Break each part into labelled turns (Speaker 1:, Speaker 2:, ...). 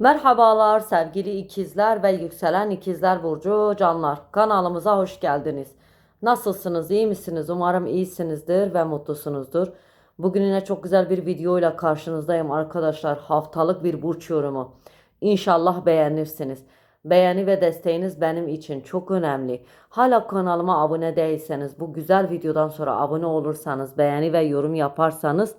Speaker 1: Merhabalar sevgili ikizler ve yükselen ikizler burcu canlar. Kanalımıza hoş geldiniz. Nasılsınız? iyi misiniz? Umarım iyisinizdir ve mutlusunuzdur. Bugün yine çok güzel bir video ile karşınızdayım arkadaşlar. Haftalık bir burç yorumu. İnşallah beğenirsiniz. Beğeni ve desteğiniz benim için çok önemli. Hala kanalıma abone değilseniz, bu güzel videodan sonra abone olursanız, beğeni ve yorum yaparsanız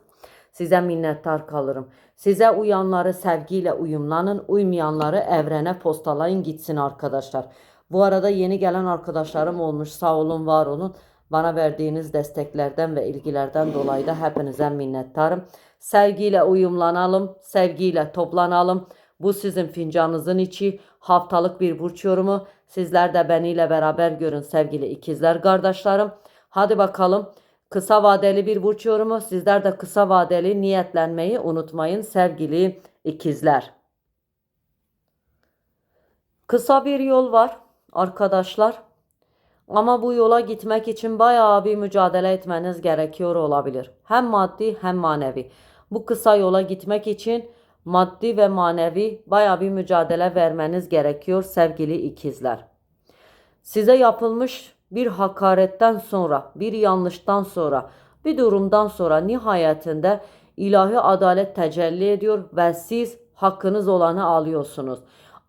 Speaker 1: Size minnettar kalırım. Size uyanları sevgiyle uyumlanın, uymayanları evrene postalayın gitsin arkadaşlar. Bu arada yeni gelen arkadaşlarım olmuş. Sağ olun, var olun. Bana verdiğiniz desteklerden ve ilgilerden dolayı da hepinize minnettarım. Sevgiyle uyumlanalım, sevgiyle toplanalım. Bu sizin fincanınızın içi haftalık bir burç yorumu. Sizler de beniyle beraber görün sevgili ikizler kardeşlerim. Hadi bakalım. Kısa vadeli bir burç yorumu. Sizler de kısa vadeli niyetlenmeyi unutmayın sevgili ikizler. Kısa bir yol var arkadaşlar. Ama bu yola gitmek için bayağı bir mücadele etmeniz gerekiyor olabilir. Hem maddi hem manevi. Bu kısa yola gitmek için maddi ve manevi bayağı bir mücadele vermeniz gerekiyor sevgili ikizler. Size yapılmış bir hakaretten sonra, bir yanlıştan sonra, bir durumdan sonra nihayetinde ilahi adalet tecelli ediyor ve siz hakkınız olanı alıyorsunuz.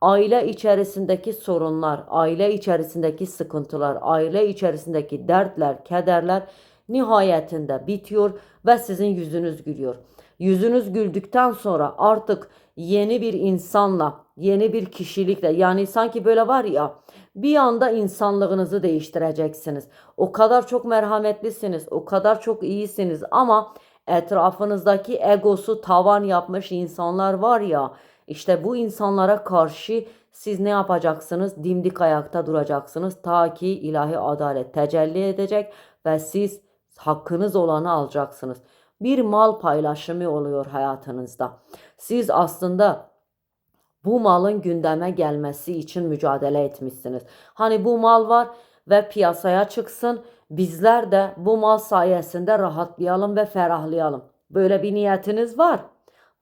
Speaker 1: Aile içerisindeki sorunlar, aile içerisindeki sıkıntılar, aile içerisindeki dertler, kederler nihayetinde bitiyor ve sizin yüzünüz gülüyor. Yüzünüz güldükten sonra artık yeni bir insanla, yeni bir kişilikle yani sanki böyle var ya bir anda insanlığınızı değiştireceksiniz. O kadar çok merhametlisiniz, o kadar çok iyisiniz ama etrafınızdaki egosu tavan yapmış insanlar var ya işte bu insanlara karşı siz ne yapacaksınız? Dimdik ayakta duracaksınız ta ki ilahi adalet tecelli edecek ve siz hakkınız olanı alacaksınız. Bir mal paylaşımı oluyor hayatınızda. Siz aslında bu malın gündeme gelmesi için mücadele etmişsiniz. Hani bu mal var ve piyasaya çıksın. Bizler de bu mal sayesinde rahatlayalım ve ferahlayalım. Böyle bir niyetiniz var.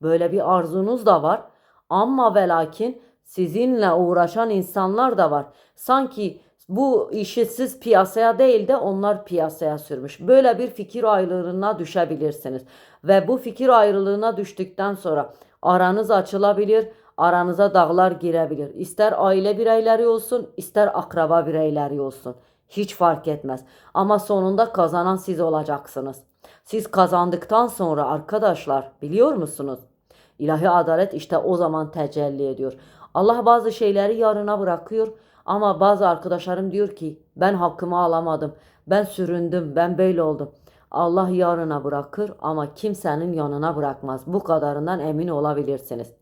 Speaker 1: Böyle bir arzunuz da var. Ama ve lakin sizinle uğraşan insanlar da var. Sanki bu işi siz piyasaya değil de onlar piyasaya sürmüş. Böyle bir fikir ayrılığına düşebilirsiniz. Ve bu fikir ayrılığına düştükten sonra aranız açılabilir aranıza dağlar girebilir. İster aile bireyleri olsun, ister akraba bireyleri olsun. Hiç fark etmez. Ama sonunda kazanan siz olacaksınız. Siz kazandıktan sonra arkadaşlar biliyor musunuz? İlahi adalet işte o zaman tecelli ediyor. Allah bazı şeyleri yarına bırakıyor ama bazı arkadaşlarım diyor ki ben hakkımı alamadım. Ben süründüm, ben böyle oldum. Allah yarına bırakır ama kimsenin yanına bırakmaz. Bu kadarından emin olabilirsiniz.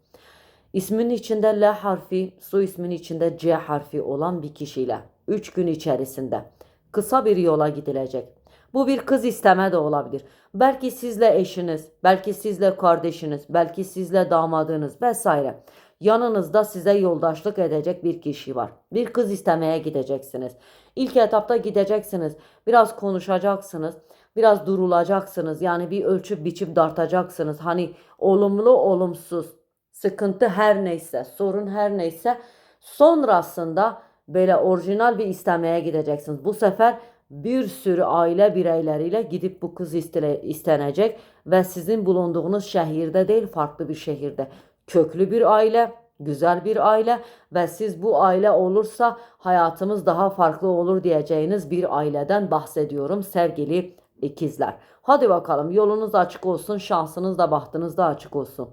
Speaker 1: İsmin içinde L harfi, su ismin içinde C harfi olan bir kişiyle 3 gün içerisinde kısa bir yola gidilecek. Bu bir kız isteme de olabilir. Belki sizle eşiniz, belki sizle kardeşiniz, belki sizle damadınız vesaire. Yanınızda size yoldaşlık edecek bir kişi var. Bir kız istemeye gideceksiniz. İlk etapta gideceksiniz. Biraz konuşacaksınız. Biraz durulacaksınız. Yani bir ölçüp biçip dartacaksınız. Hani olumlu olumsuz sıkıntı her neyse, sorun her neyse sonrasında böyle orijinal bir istemeye gideceksiniz. Bu sefer bir sürü aile bireyleriyle gidip bu kız istenecek ve sizin bulunduğunuz şehirde değil farklı bir şehirde. Köklü bir aile, güzel bir aile ve siz bu aile olursa hayatımız daha farklı olur diyeceğiniz bir aileden bahsediyorum sevgili ikizler. Hadi bakalım yolunuz açık olsun, şansınız da bahtınız da açık olsun.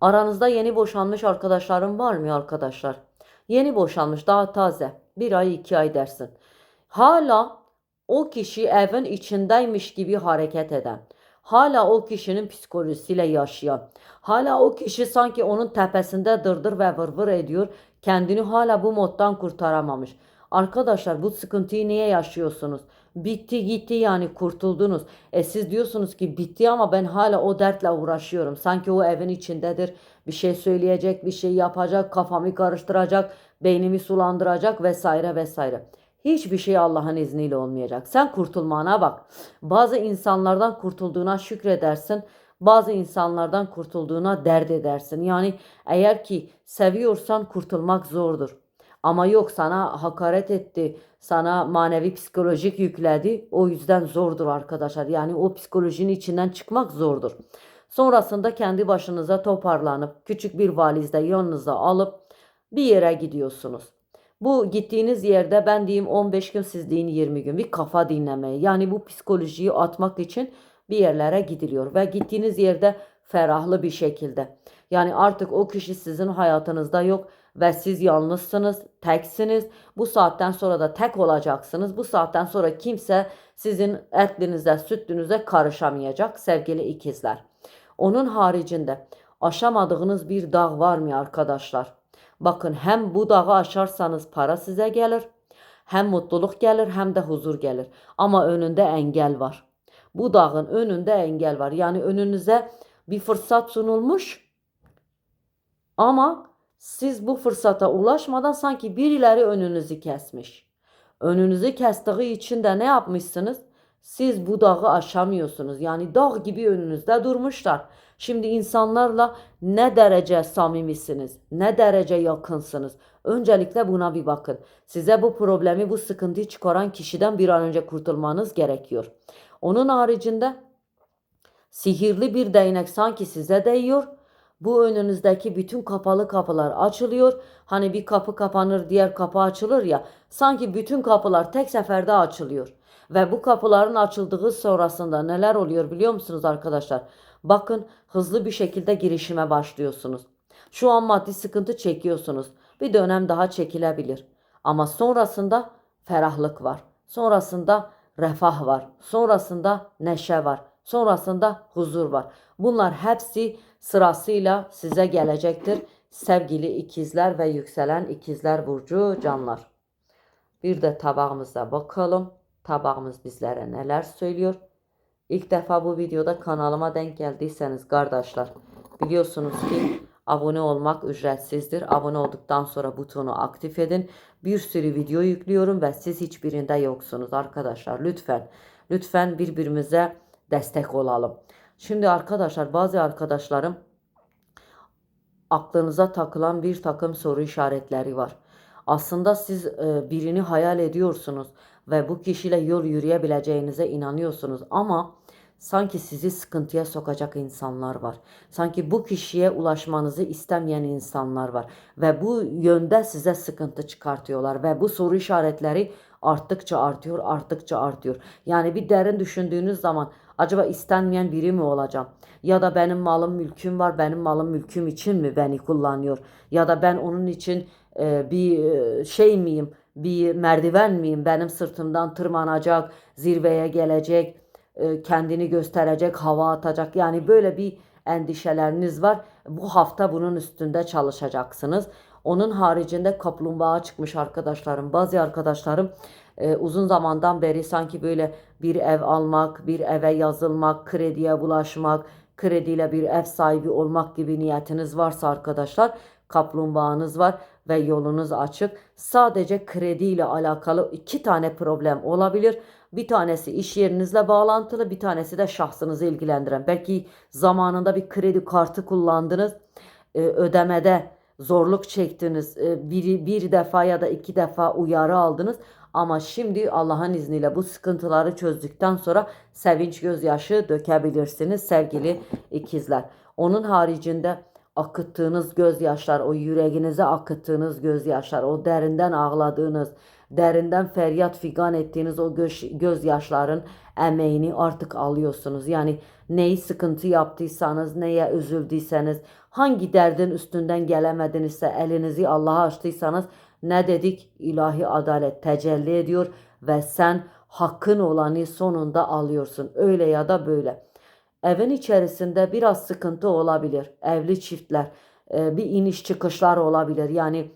Speaker 1: Aranızda yeni boşanmış arkadaşlarım var mı arkadaşlar? Yeni boşanmış daha taze. Bir ay iki ay dersin. Hala o kişi evin içindeymiş gibi hareket eden. Hala o kişinin psikolojisiyle yaşayan. Hala o kişi sanki onun tepesinde dırdır ve vırvır ediyor. Kendini hala bu moddan kurtaramamış. Arkadaşlar bu sıkıntıyı niye yaşıyorsunuz? Bitti gitti yani kurtuldunuz. E siz diyorsunuz ki bitti ama ben hala o dertle uğraşıyorum. Sanki o evin içindedir. Bir şey söyleyecek, bir şey yapacak, kafamı karıştıracak, beynimi sulandıracak vesaire vesaire. Hiçbir şey Allah'ın izniyle olmayacak. Sen kurtulmana bak. Bazı insanlardan kurtulduğuna şükredersin. Bazı insanlardan kurtulduğuna dert edersin. Yani eğer ki seviyorsan kurtulmak zordur. Ama yok sana hakaret etti, sana manevi psikolojik yükledi. O yüzden zordur arkadaşlar. Yani o psikolojinin içinden çıkmak zordur. Sonrasında kendi başınıza toparlanıp küçük bir valizde yanınıza alıp bir yere gidiyorsunuz. Bu gittiğiniz yerde ben diyeyim 15 gün siz deyin 20 gün bir kafa dinlemeye. Yani bu psikolojiyi atmak için bir yerlere gidiliyor ve gittiğiniz yerde ferahlı bir şekilde. Yani artık o kişi sizin hayatınızda yok ve siz yalnızsınız, teksiniz. Bu saatten sonra da tek olacaksınız. Bu saatten sonra kimse sizin etlinize, sütlünüze karışamayacak sevgili ikizler. Onun haricinde aşamadığınız bir dağ var mı arkadaşlar? Bakın hem bu dağı aşarsanız para size gelir, hem mutluluk gelir hem de huzur gelir. Ama önünde engel var. Bu dağın önünde engel var. Yani önünüze bir fırsat sunulmuş ama siz bu fırsata ulaşmadan sanki birileri önünüzü kesmiş. Önünüzü kestiği için de ne yapmışsınız? Siz bu dağı aşamıyorsunuz. Yani dağ gibi önünüzde durmuşlar. Şimdi insanlarla ne derece samimisiniz? Ne derece yakınsınız? Öncelikle buna bir bakın. Size bu problemi, bu sıkıntıyı çıkaran kişiden bir an önce kurtulmanız gerekiyor. Onun haricinde sihirli bir değnek sanki size değiyor. Bu önünüzdeki bütün kapalı kapılar açılıyor. Hani bir kapı kapanır, diğer kapı açılır ya. Sanki bütün kapılar tek seferde açılıyor. Ve bu kapıların açıldığı sonrasında neler oluyor biliyor musunuz arkadaşlar? Bakın hızlı bir şekilde girişime başlıyorsunuz. Şu an maddi sıkıntı çekiyorsunuz. Bir dönem daha çekilebilir. Ama sonrasında ferahlık var. Sonrasında refah var. Sonrasında neşe var. Sonrasında huzur var. Bunlar hepsi sırasıyla size gelecektir. Sevgili ikizler ve yükselen ikizler burcu canlar. Bir de tabağımıza bakalım. Tabağımız bizlere neler söylüyor? İlk defa bu videoda kanalıma denk geldiyseniz kardeşler biliyorsunuz ki abone olmak ücretsizdir. Abone olduktan sonra butonu aktif edin. Bir sürü video yüklüyorum ve siz hiçbirinde yoksunuz arkadaşlar. Lütfen lütfen birbirimize destek olalım. Şimdi arkadaşlar bazı arkadaşlarım aklınıza takılan bir takım soru işaretleri var. Aslında siz e, birini hayal ediyorsunuz ve bu kişiyle yol yürüyebileceğinize inanıyorsunuz ama sanki sizi sıkıntıya sokacak insanlar var. Sanki bu kişiye ulaşmanızı istemeyen insanlar var ve bu yönde size sıkıntı çıkartıyorlar ve bu soru işaretleri arttıkça artıyor, arttıkça artıyor. Yani bir derin düşündüğünüz zaman acaba istenmeyen biri mi olacağım? Ya da benim malım mülküm var, benim malım mülküm için mi beni kullanıyor? Ya da ben onun için e, bir e, şey miyim? Bir merdiven miyim? Benim sırtımdan tırmanacak, zirveye gelecek, e, kendini gösterecek, hava atacak. Yani böyle bir endişeleriniz var. Bu hafta bunun üstünde çalışacaksınız. Onun haricinde kaplumbağa çıkmış arkadaşlarım. Bazı arkadaşlarım e, uzun zamandan beri sanki böyle bir ev almak, bir eve yazılmak, krediye bulaşmak, krediyle bir ev sahibi olmak gibi niyetiniz varsa arkadaşlar kaplumbağanız var ve yolunuz açık. Sadece kredi ile alakalı iki tane problem olabilir. Bir tanesi iş yerinizle bağlantılı, bir tanesi de şahsınızı ilgilendiren. Belki zamanında bir kredi kartı kullandınız, e, ödemede zorluk çektiniz, e, bir, bir defa ya da iki defa uyarı aldınız. Ama şimdi Allah'ın izniyle bu sıkıntıları çözdükten sonra sevinç gözyaşı dökebilirsiniz sevgili ikizler. Onun haricinde akıttığınız gözyaşlar, o yüreğinize akıttığınız gözyaşlar, o derinden ağladığınız, derinden feryat figan ettiğiniz o göz, gözyaşların emeğini artık alıyorsunuz. Yani neyi sıkıntı yaptıysanız, neye üzüldüyseniz, hangi derdin üstünden gelemedinizse, elinizi Allah'a açtıysanız ne dedik? İlahi adalet tecelli ediyor ve sen hakkın olanı sonunda alıyorsun. Öyle ya da böyle. Evin içerisinde biraz sıkıntı olabilir. Evli çiftler e, bir iniş çıkışlar olabilir. Yani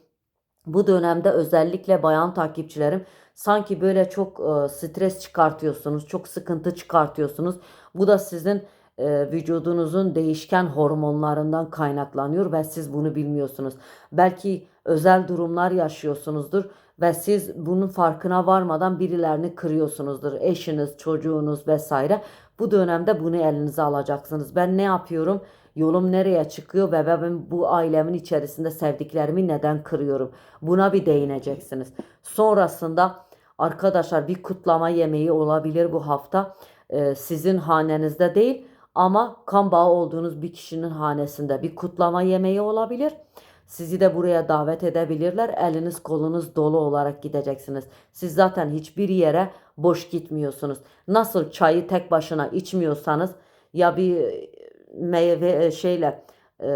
Speaker 1: bu dönemde özellikle bayan takipçilerim sanki böyle çok e, stres çıkartıyorsunuz, çok sıkıntı çıkartıyorsunuz. Bu da sizin e, vücudunuzun değişken hormonlarından kaynaklanıyor ve siz bunu bilmiyorsunuz. Belki özel durumlar yaşıyorsunuzdur ve siz bunun farkına varmadan birilerini kırıyorsunuzdur. Eşiniz, çocuğunuz vesaire. Bu dönemde bunu elinize alacaksınız. Ben ne yapıyorum? Yolum nereye çıkıyor ve ben bu ailemin içerisinde sevdiklerimi neden kırıyorum? Buna bir değineceksiniz. Sonrasında arkadaşlar bir kutlama yemeği olabilir bu hafta. Ee, sizin hanenizde değil ama kan bağı olduğunuz bir kişinin hanesinde bir kutlama yemeği olabilir. Sizi de buraya davet edebilirler. Eliniz kolunuz dolu olarak gideceksiniz. Siz zaten hiçbir yere boş gitmiyorsunuz. Nasıl çayı tek başına içmiyorsanız ya bir meyve e, şeyle e,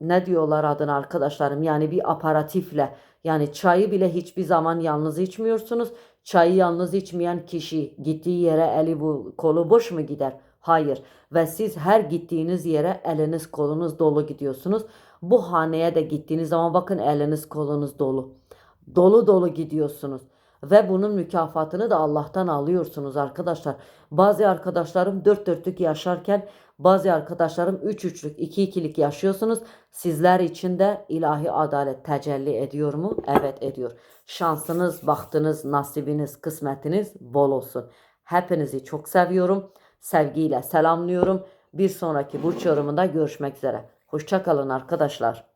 Speaker 1: ne diyorlar adına arkadaşlarım yani bir aparatifle yani çayı bile hiçbir zaman yalnız içmiyorsunuz. Çayı yalnız içmeyen kişi gittiği yere eli bu kolu boş mu gider? Hayır. Ve siz her gittiğiniz yere eliniz kolunuz dolu gidiyorsunuz. Bu haneye de gittiğiniz zaman bakın eliniz kolunuz dolu. Dolu dolu gidiyorsunuz. Ve bunun mükafatını da Allah'tan alıyorsunuz arkadaşlar. Bazı arkadaşlarım dört dörtlük yaşarken bazı arkadaşlarım üç üçlük, iki ikilik yaşıyorsunuz. Sizler için de ilahi adalet tecelli ediyor mu? Evet ediyor. Şansınız, bahtınız, nasibiniz, kısmetiniz bol olsun. Hepinizi çok seviyorum. Sevgiyle selamlıyorum. Bir sonraki burç yorumunda görüşmek üzere. Hoşçakalın arkadaşlar.